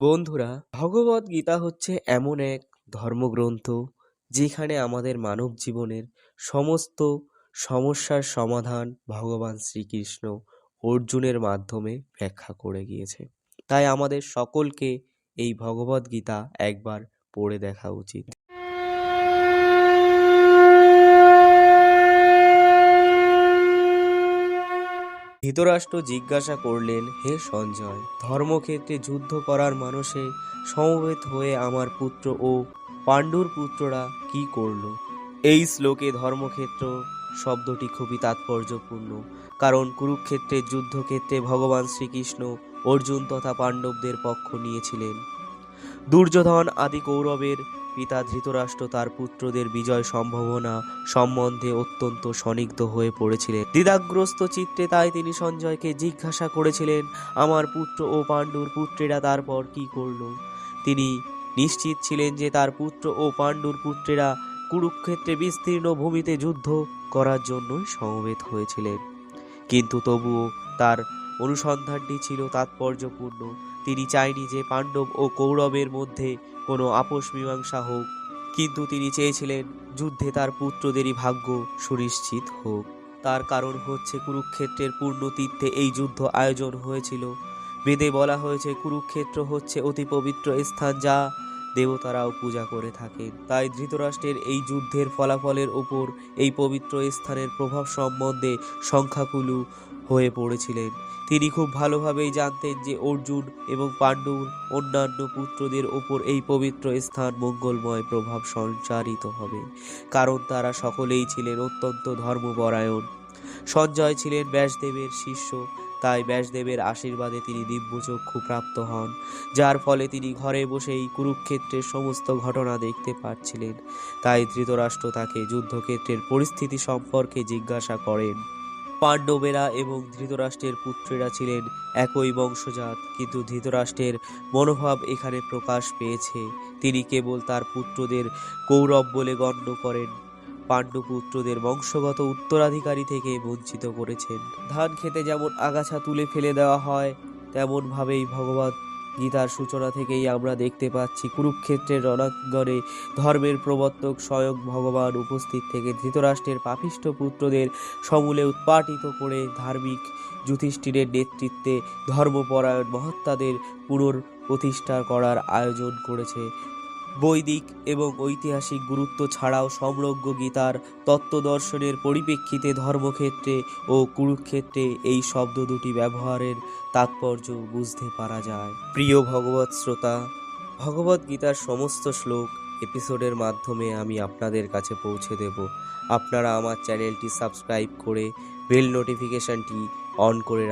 বন্ধুরা, ভগবত গীতা হচ্ছে এমন এক ধর্মগ্রন্থ যেখানে আমাদের মানব জীবনের সমস্ত সমস্যার সমাধান ভগবান শ্রীকৃষ্ণ অর্জুনের মাধ্যমে ব্যাখ্যা করে গিয়েছে। তাই আমাদের সকলকে এই ভগবদ্গীতা একবার পড়ে দেখা উচিত। ধৃতরাষ্ট্র জিজ্ঞাসা করলেন, হে সঞ্জয়, ধর্মক্ষেত্রে যুদ্ধ করার মানুষে সমবেত হয়ে আমার পুত্র ও পাণ্ডুর পুত্ররা কি করল? এই শ্লোকে ধর্মক্ষেত্র শব্দটি খুবই তাৎপর্যপূর্ণ, কারণ কুরুক্ষেত্রের যুদ্ধক্ষেত্রে ভগবান শ্রীকৃষ্ণ অর্জুন তথা পাণ্ডবদের পক্ষ নিয়েছিলেন। দুর্যোধন আদি কৌরবের পিতা ধৃতরাষ্ট্র তার পুত্রদের বিজয় সম্ভাবনা সম্বন্ধে অত্যন্ত সনিগ্ধ হয়ে পড়েছিলেন। দ্বিধাগ্রস্ত চিত্রে তাই তিনি সঞ্জয়কে জিজ্ঞাসা করেছিলেন, আমার পুত্র ও পাণ্ডুর পুত্রেরা তারপর কি করল? তিনি নিশ্চিত ছিলেন যে তার পুত্র ও পাণ্ডুর পুত্রেরা কুরুক্ষেত্রে বিস্তীর্ণ ভূমিতে যুদ্ধ করার জন্যই সমবেত হয়েছিলেন। কিন্তু তবুও তার অনুসন্ধানটি ছিল তাৎপর্যপূর্ণ। তিনি চাইনি যে পাণ্ডব ও কৌরবের মধ্যে কোনো আপোষ মীমাংসা হোক, কিন্তু তিনি চেয়েছিলেন যুদ্ধে তার পুত্রদেরই ভাগ্য সুনিশ্চিত হোক। তার কারণ হচ্ছে কুরুক্ষেত্রের পূর্ণ তীর্থে এই যুদ্ধ আয়োজন হয়েছিল। বেদে বলা হয়েছে, কুরুক্ষেত্র হচ্ছে অতি পবিত্র স্থান যা দেবতারাও পূজা করে থাকেন। তাই ধৃতরাষ্ট্রের এই যুদ্ধের ফলাফলের ওপর এই পবিত্র স্থানের প্রভাব সম্বন্ধে সংখ্যাকুলু হয়ে পড়েছিলেন। তিনি খুব ভালোভাবেই জানতেন যে অর্জুন এবং পাণ্ডুর অন্যান্য পুত্রদের ওপর এই পবিত্র স্থান মঙ্গলময় প্রভাব সঞ্চারিত হবে। কারণ তারা সকলেই ছিলেন অত্যন্ত ধর্মপরায়ণ। সঞ্জয় ছিলেন ব্যাসদেবের শিষ্য, তাই ব্যাসদেবের আশীর্বাদে তিনি দিব্যচক্ষু প্রাপ্ত হন, যার ফলে তিনি ঘরে বসেই কুরুক্ষেত্রের সমস্ত ঘটনা দেখতে পাচ্ছিলেন তাই ধৃতরাষ্ট্র তাকে যুদ্ধক্ষেত্রের পরিস্থিতি সম্পর্কে জিজ্ঞাসা করেন। পাণ্ডবেরা এবং ধৃতরাষ্ট্রের পুত্রেরা ছিলেন একই বংশজাত, কিন্তু ধৃতরাষ্ট্রের মনোভাব এখানে প্রকাশ পেয়েছে। তিনি কেবল তার পুত্রদের কৌরব বলে গণ্য করেন। পাণ্ডুপুত্রদের বংশগত উত্তরাধিকারী থেকে বঞ্চিত করেছেন। ধান খেতে যেমন আগাছা তুলে ফেলে দেওয়া হয়, তেমনভাবেই ভগবত গীতার সূচনা থেকেই আমরা দেখতে পাচ্ছি কুরুক্ষেত্রের রণাঙ্গনে ধর্মের প্রবর্তক স্বয়ং ভগবান উপস্থিত থেকে ধৃতরাষ্ট্রের পাপিষ্ঠ পুত্রদের সমূলে উৎপাটিত করে ধার্মিক যুধিষ্ঠিরের নেতৃত্বে ধর্মপরায়ণ মহাত্মাদের পুনঃপ্রতিষ্ঠা করার আয়োজন করেছে। বৈদিক এবং ঐতিহাসিক গুরুত্ব ছাড়াও সমগ্র গীতার তত্ত্বদর্শনের পরিপ্রেক্ষিতে ধর্মক্ষেত্রে ও কুরুক্ষেত্রে এই শব্দ দুটি ব্যবহারের তাৎপর্য বুঝতে পারা যায়। প্রিয় ভগবত শ্রোতা, ভগবত গীতার সমস্ত শ্লোক এপিসোডের মাধ্যমে আমি আপনাদের কাছে পৌঁছে দেব। আপনারা আমার চ্যানেলটি সাবস্ক্রাইব করে বেল নোটিফিকেশনটি অন করে